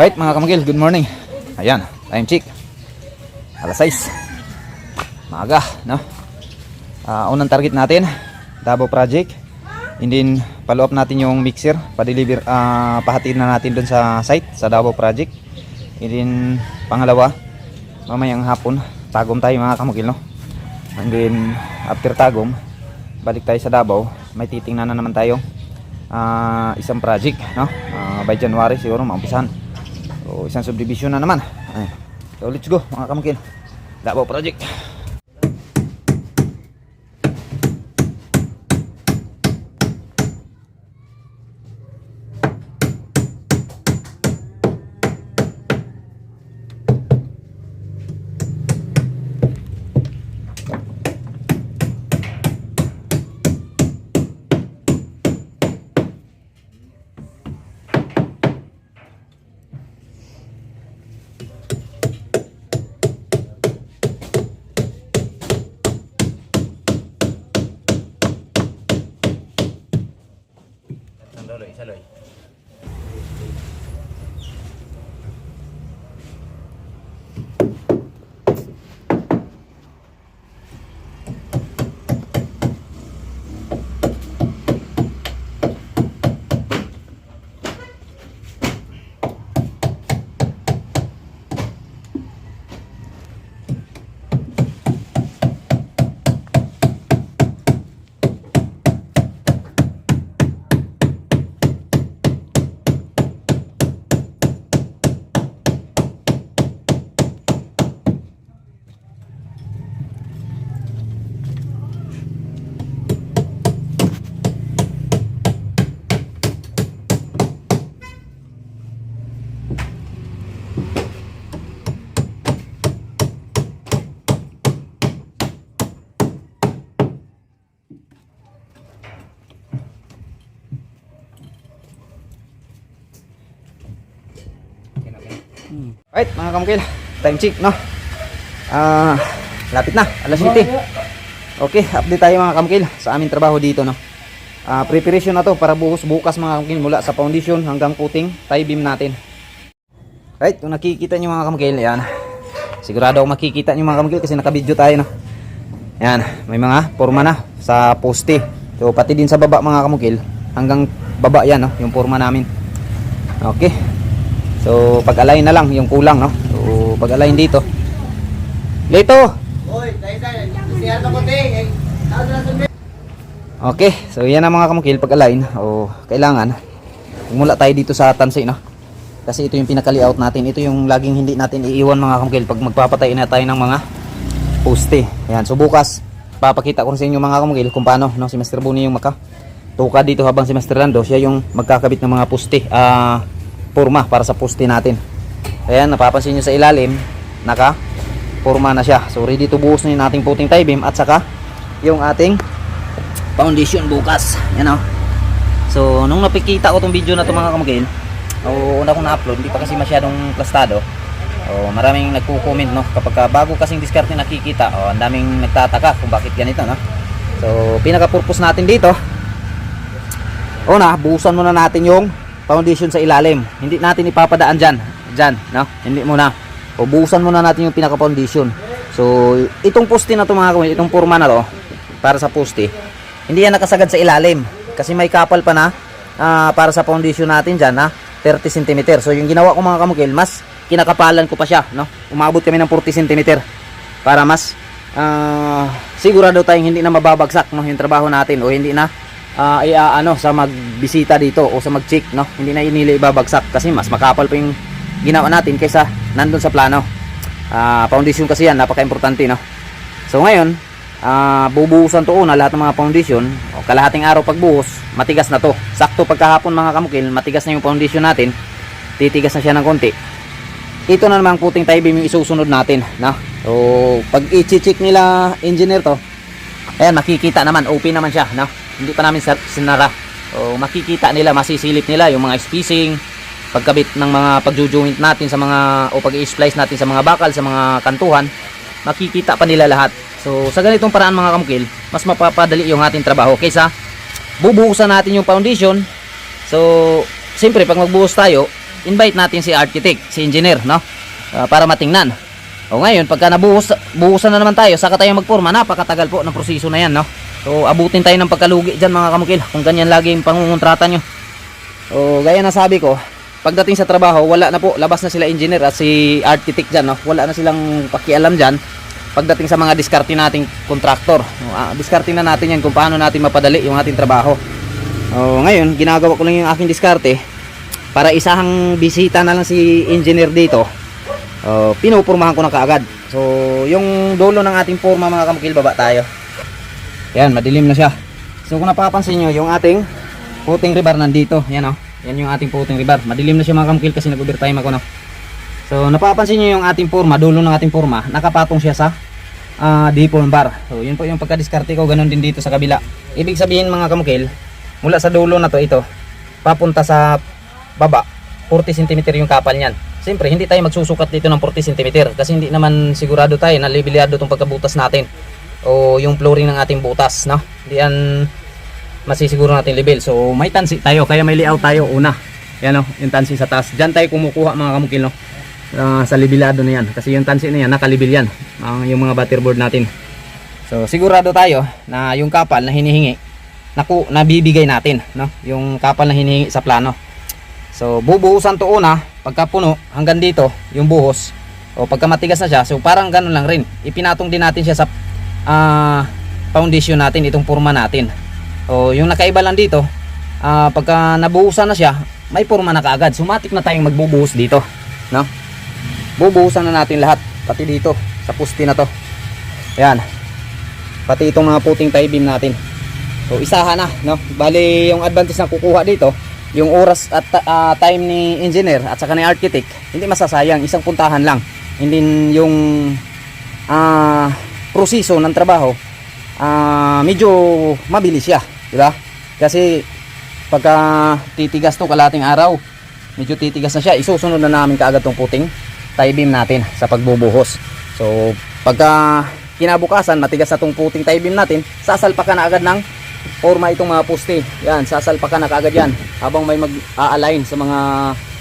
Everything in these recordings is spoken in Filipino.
Right mga kamagil, good morning. Ayan, time check. Alas 6. Maaga, no? Ah, unang target natin, Davao Project. And then, follow up natin yung mixer. Pa-deliver, ah, pahatiin na natin dun sa site, sa Davao Project. And then, pangalawa, mamayang hapon, tagom tayo mga kamagil, no? And then, after tagom, balik tayo sa Davao. May titingnan na naman tayo ah, isang project, no? Ah, by January siguro maumpisahan. So, isang subdivision na naman. Ay. So, let's go mga kamagil. Davao Project. Eloy. Saloy. Right, mga kamukil. Time check, no? Ah, lapit na. Alas 7. Okay, update tayo mga kamukil sa aming trabaho dito, no? Ah, preparation na to para buhos bukas mga kamukil mula sa foundation hanggang puting tie beam natin. Right, kung nakikita nyo mga kamukil, yan. Sigurado ako makikita nyo mga kamukil kasi nakabidyo tayo, no? Yan, may mga forma na sa poste. So, pati din sa baba mga kamukil, hanggang baba yan, no? Yung forma namin. Okay. So, pag-align na lang yung kulang, no? So, pag-align dito. Konti. Eh, Okay, so yan ang mga kamukil pag-align. O, kailangan. Mula tayo dito sa tansi, no? Kasi ito yung pinaka-layout natin. Ito yung laging hindi natin iiwan mga kamukil pag magpapatay na tayo ng mga poste. Ayan, so bukas, papakita ko sa inyo mga kamukil kung paano, no? Si Mr. Buni yung maka tuka dito habang si Mr. Lando, siya yung magkakabit ng mga poste. Ah, forma para sa poste natin. Ayan, napapansin nyo sa ilalim, naka forma na siya. So ready to buhos na yung ating puting tie beam at saka yung ating foundation bukas. Yan o. So nung napikita ko tong video na to mga kamagil, o una kong na-upload, hindi pa kasi masyadong plastado. O maraming nagko-comment no kapag ka bago kasing diskarte nakikita, o ang daming nagtataka kung bakit ganito no. So pinaka-purpose natin dito, una, buhusan muna natin yung foundation sa ilalim. Hindi natin ipapadaan dyan. Dyan, no? Hindi muna. O buhusan muna natin yung pinaka-foundation. So, itong poste na to mga kamay, itong forma na to, para sa poste, hindi yan nakasagad sa ilalim. Kasi may kapal pa na ah, para sa foundation natin dyan, na 30 cm. So, yung ginawa ko mga kamukil, mas kinakapalan ko pa siya, no? Umabot kami ng 40 cm para mas ah, sigurado tayong hindi na mababagsak, no? Yung trabaho natin o hindi na ah ia ano sa magbisita dito o sa mag-check no? Hindi na inili ibabagsak kasi mas makapal pa yung ginawa natin kaysa nandun sa plano. Ah foundation kasi yan napaka-importante no? So ngayon ah bubuhusan to una lahat ng mga foundation. O kalahating araw pagbuhos matigas na to. Sakto pagkahapon mga kamukil matigas na yung foundation natin. Titigas na siya ng konti. Ito na naman puting tie beam yung isusunod natin no? So pag i-check nila engineer to ayan makikita naman open naman siya no hindi pa namin sinara o makikita nila masisilip nila yung mga spacing pagkabit ng mga pagjujoint natin sa mga o pag-i-splice natin sa mga bakal sa mga kantuhan makikita pa nila lahat so sa ganitong paraan mga kamukil mas mapapadali yung ating trabaho kaysa bubuhusan natin yung foundation so siyempre pag magbuhos tayo invite natin si architect, si engineer, no? Ah, para matingnan. O ngayon, pagka nabuhos, buhusan na naman tayo, saka tayo magporma, napakatagal po ng proseso na yan, no? So, abutin tayo ng pagkalugi dyan mga kamukil, kung ganyan lagi yung pangungontrata nyo. O, gaya na sabi ko, pagdating sa trabaho, wala na po, labas na sila engineer at si architect dyan, no? Wala na silang pakialam dyan. Pagdating sa mga diskarte nating kontraktor, o, ah, diskarte na natin yan kung paano natin mapadali yung ating trabaho. O, ngayon, ginagawa ko lang yung aking diskarte para isahang bisita na lang si engineer dito. O, pinupurmahan ko na kaagad. So, yung dulo ng ating forma mga kamukil, baba tayo. Yan, madilim na siya. So, kung napapansin nyo, yung ating puting rebar nandito. Yan o. Yan yung ating puting rebar. Madilim na siya mga kamukil kasi nag-overtime ako no. So, napapansin nyo yung ating forma, dulo ng ating forma, nakapatong siya sa ah deform bar. So, yun po yung pagkadiskarte ko, ganun din dito sa kabila. Ibig sabihin mga kamukil, mula sa dulo na to, ito, papunta sa baba, 40 cm yung kapal niyan. Siyempre, hindi tayo magsusukat dito ng 40 cm kasi hindi naman sigurado tayo na libilyado itong pagkabutas natin o yung flooring ng ating butas, no? Hindi yan masisiguro natin level. So, may tansi tayo, kaya may layout tayo una. Yan o, yung tansi sa taas. Diyan tayo kumukuha mga kamukil, no? Ah, sa libilado na yan. Kasi yung tansi na yan, nakalibil yan. Ang yung mga butterboard natin. So, sigurado tayo na yung kapal na hinihingi, naku, nabibigay natin, no? Yung kapal na hinihingi sa plano. So, bubuhusan to una, pagka puno, hanggang dito, yung buhos. O pagka matigas na siya, so parang ganun lang rin. Ipinatong din natin siya sa ah, foundation natin, itong forma natin. O yung nakaiba lang dito, ah, pagka nabuhusan na siya, may forma na kaagad. Sumatik na tayong magbubuhos dito. No? Bubuhusan na natin lahat, pati dito, sa pusti na to. Ayan. Pati itong mga puting tie beam natin. So isahan na, no? Bali yung advantage na kukuha dito, yung oras at ah, time ni engineer at saka ni architect, hindi masasayang, isang puntahan lang. Hindi yung ah proseso ng trabaho ah medyo mabilis siya, di ba? Kasi pagka titigas to kalating araw, medyo titigas na siya, isusunod na namin kaagad tong puting tie beam natin sa pagbubuhos. So, pagka kinabukasan, matigas na tong puting tie beam natin, sasalpakan na agad ng forma itong mga poste. Yan, sasalpakan na kaagad yan habang may mag-a-align sa mga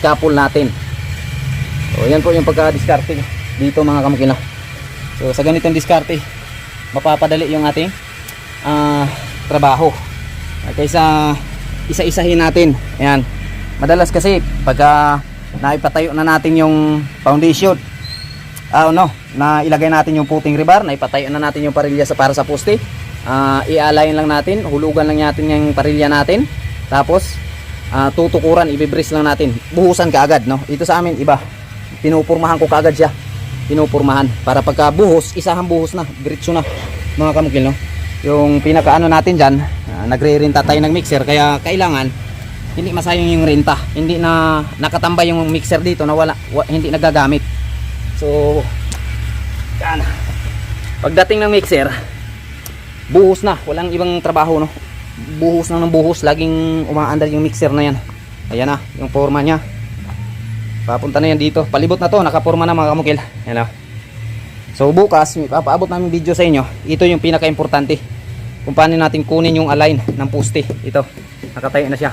scaffold natin. So, yan po yung pagka-diskarte dito mga kamukina. So, sa ganitong diskarte, mapapadali yung ating ah, trabaho. Ah, Kaysa isa-isahin natin. Ayan. Madalas kasi pagka naipatayo na natin yung foundation, ah no, na ilagay natin yung puting rebar, naipatayo na natin yung parilya sa para sa poste. Ah, i-align lang natin, hulugan lang natin yung parilya natin. Tapos ah, tutukuran, ibibris lang natin. Buhusan kaagad, no? Ito sa amin iba. Pinupurmahan ko kaagad siya. Pinupurmahan para pagka buhos, isahang buhos na, diretso na mga kamukil, no? Yung pinakaano natin diyan, nagre-renta tayo ng mixer kaya kailangan hindi masayang yung renta. Hindi na nakatambay yung mixer dito na wala, wa- hindi nagagamit. So, yan. Pagdating ng mixer, buhos na. Walang ibang trabaho, no? Buhos na ng buhos. Laging umaandar yung mixer na yan. Ayan na, yung forma niya. Papunta na yan dito. Palibot na to, nakaporma na mga kamukil. Yan na. So bukas, papaabot namin video sa inyo. Ito yung pinaka-importante. Kung paano natin kunin yung align ng poste. Ito, nakatayo na siya.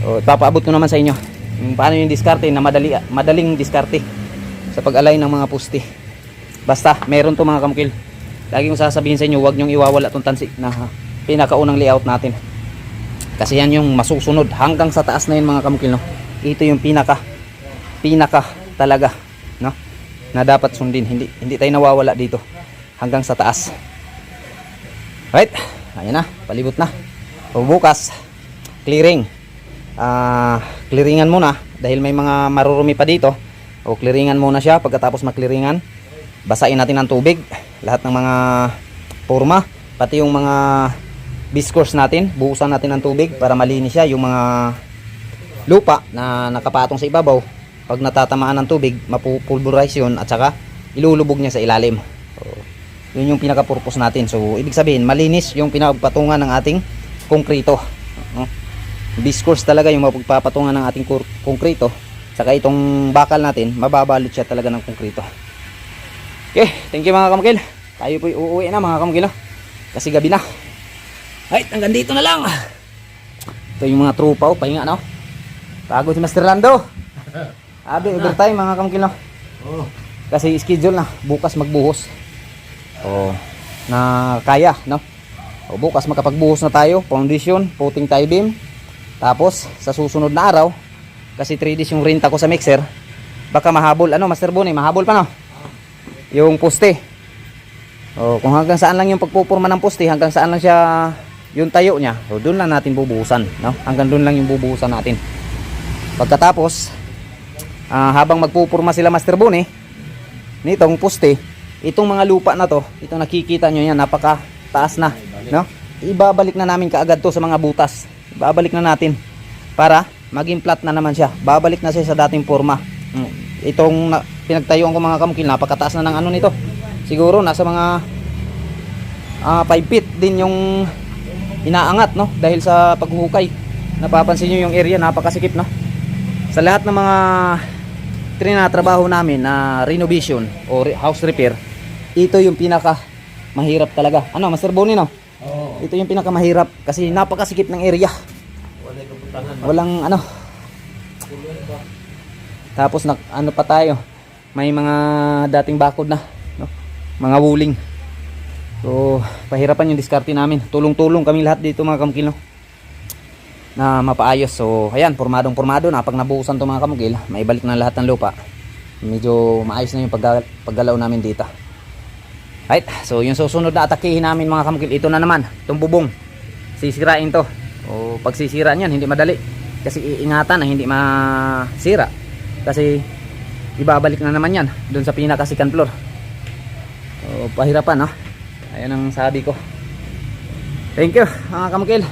So, papaabot ko naman sa inyo. Yung paano yung diskarte na madali, madaling diskarte sa pag-align ng mga poste. Basta, meron to mga kamukil. Lagi kong sasabihin sa inyo, huwag nyong iwawala tong tansi na pinakaunang layout natin. Kasi yan yung masusunod hanggang sa taas na yun mga kamukil. No? Ito yung pinaka, pinaka talaga. No? Na dapat sundin. Hindi, hindi tayo nawawala dito hanggang sa taas. Right? Ayan na, palibot na. Bukas, clearing. Ah, clearingan muna dahil may mga marurumi pa dito. O clearingan muna siya pagkatapos maklearingan. Basain natin ng tubig lahat ng mga forma, pati yung mga biscourse natin, buhusan natin ng tubig para malinis siya yung mga lupa na nakapatong sa ibabaw. Pag natatamaan ng tubig, mapupulverize yun at saka ilulubog niya sa ilalim. So, yun yung pinaka-purpose natin. So, ibig sabihin, malinis yung pinagpatungan ng ating konkrito. No? Discourse talaga yung mapagpapatungan ng ating konkrito. Saka itong bakal natin, mababalot siya talaga ng konkrito. Okay, thank you mga kamukil. Tayo po'y uuwi na mga kamukil. no? Kasi gabi na. Right, hanggang dito na lang. Ito yung mga tropa, oh, pahinga no. Pagod si Master Lando. Abi, overtime mga kamukil no? Oo. Kasi schedule na, bukas magbuhos. O, na kaya, no? O, bukas makapagbuhos na tayo, foundation, puting tie beam. Tapos, sa susunod na araw, kasi 3 days yung renta ko sa mixer, baka mahabol, ano, Master Bonnie, mahabol pa, no? Yung poste. O, kung hanggang saan lang yung pagpupurma ng poste, hanggang saan lang siya yung tayo niya, o, doon lang natin bubuhusan, no? Hanggang doon lang yung bubuhusan natin. Pagkatapos, ah, habang magpupurma sila Master Bonnie, nitong poste, itong mga lupa na to, itong nakikita nyo yan, napaka taas na, no? Ibabalik na namin kaagad to sa mga butas. Ibabalik na natin para maging flat na naman siya. Babalik na siya sa dating forma. Mm. Itong na, pinagtayuan ko mga kamukil, napakataas na ng ano nito. Siguro nasa mga 5 feet din yung inaangat, no? Dahil sa paghuhukay. Napapansin nyo yung area, napakasikip, no? Sa lahat ng mga trinatrabaho namin na renovation o re- house repair, ito yung pinaka mahirap talaga. Ano, Master Bonnie, no? Oo. Ito yung pinaka mahirap kasi napakasikip ng area. Walang ano. Tapos na, ano pa tayo? May mga dating bakod na, no? Mga wuling. So, pahirapan yung diskarte namin. Tulong-tulong kami lahat dito mga kamukil, no? Na mapaayos. So, ayan, pormadong pormado na. Pag nabuhusan to mga kamukil, maibalik na lahat ng lupa. Medyo maayos na yung pagga- paggalaw namin dito. Right, so yung susunod na atakihin namin mga kamukil, ito na naman, itong bubong. Sisirain to. O pag sisira niyan, hindi madali. Kasi iingatan na hindi masira. Kasi ibabalik na naman yan doon sa pinaka second floor. O pahirapan, no? Ayan ang sabi ko. Thank you mga kamukil.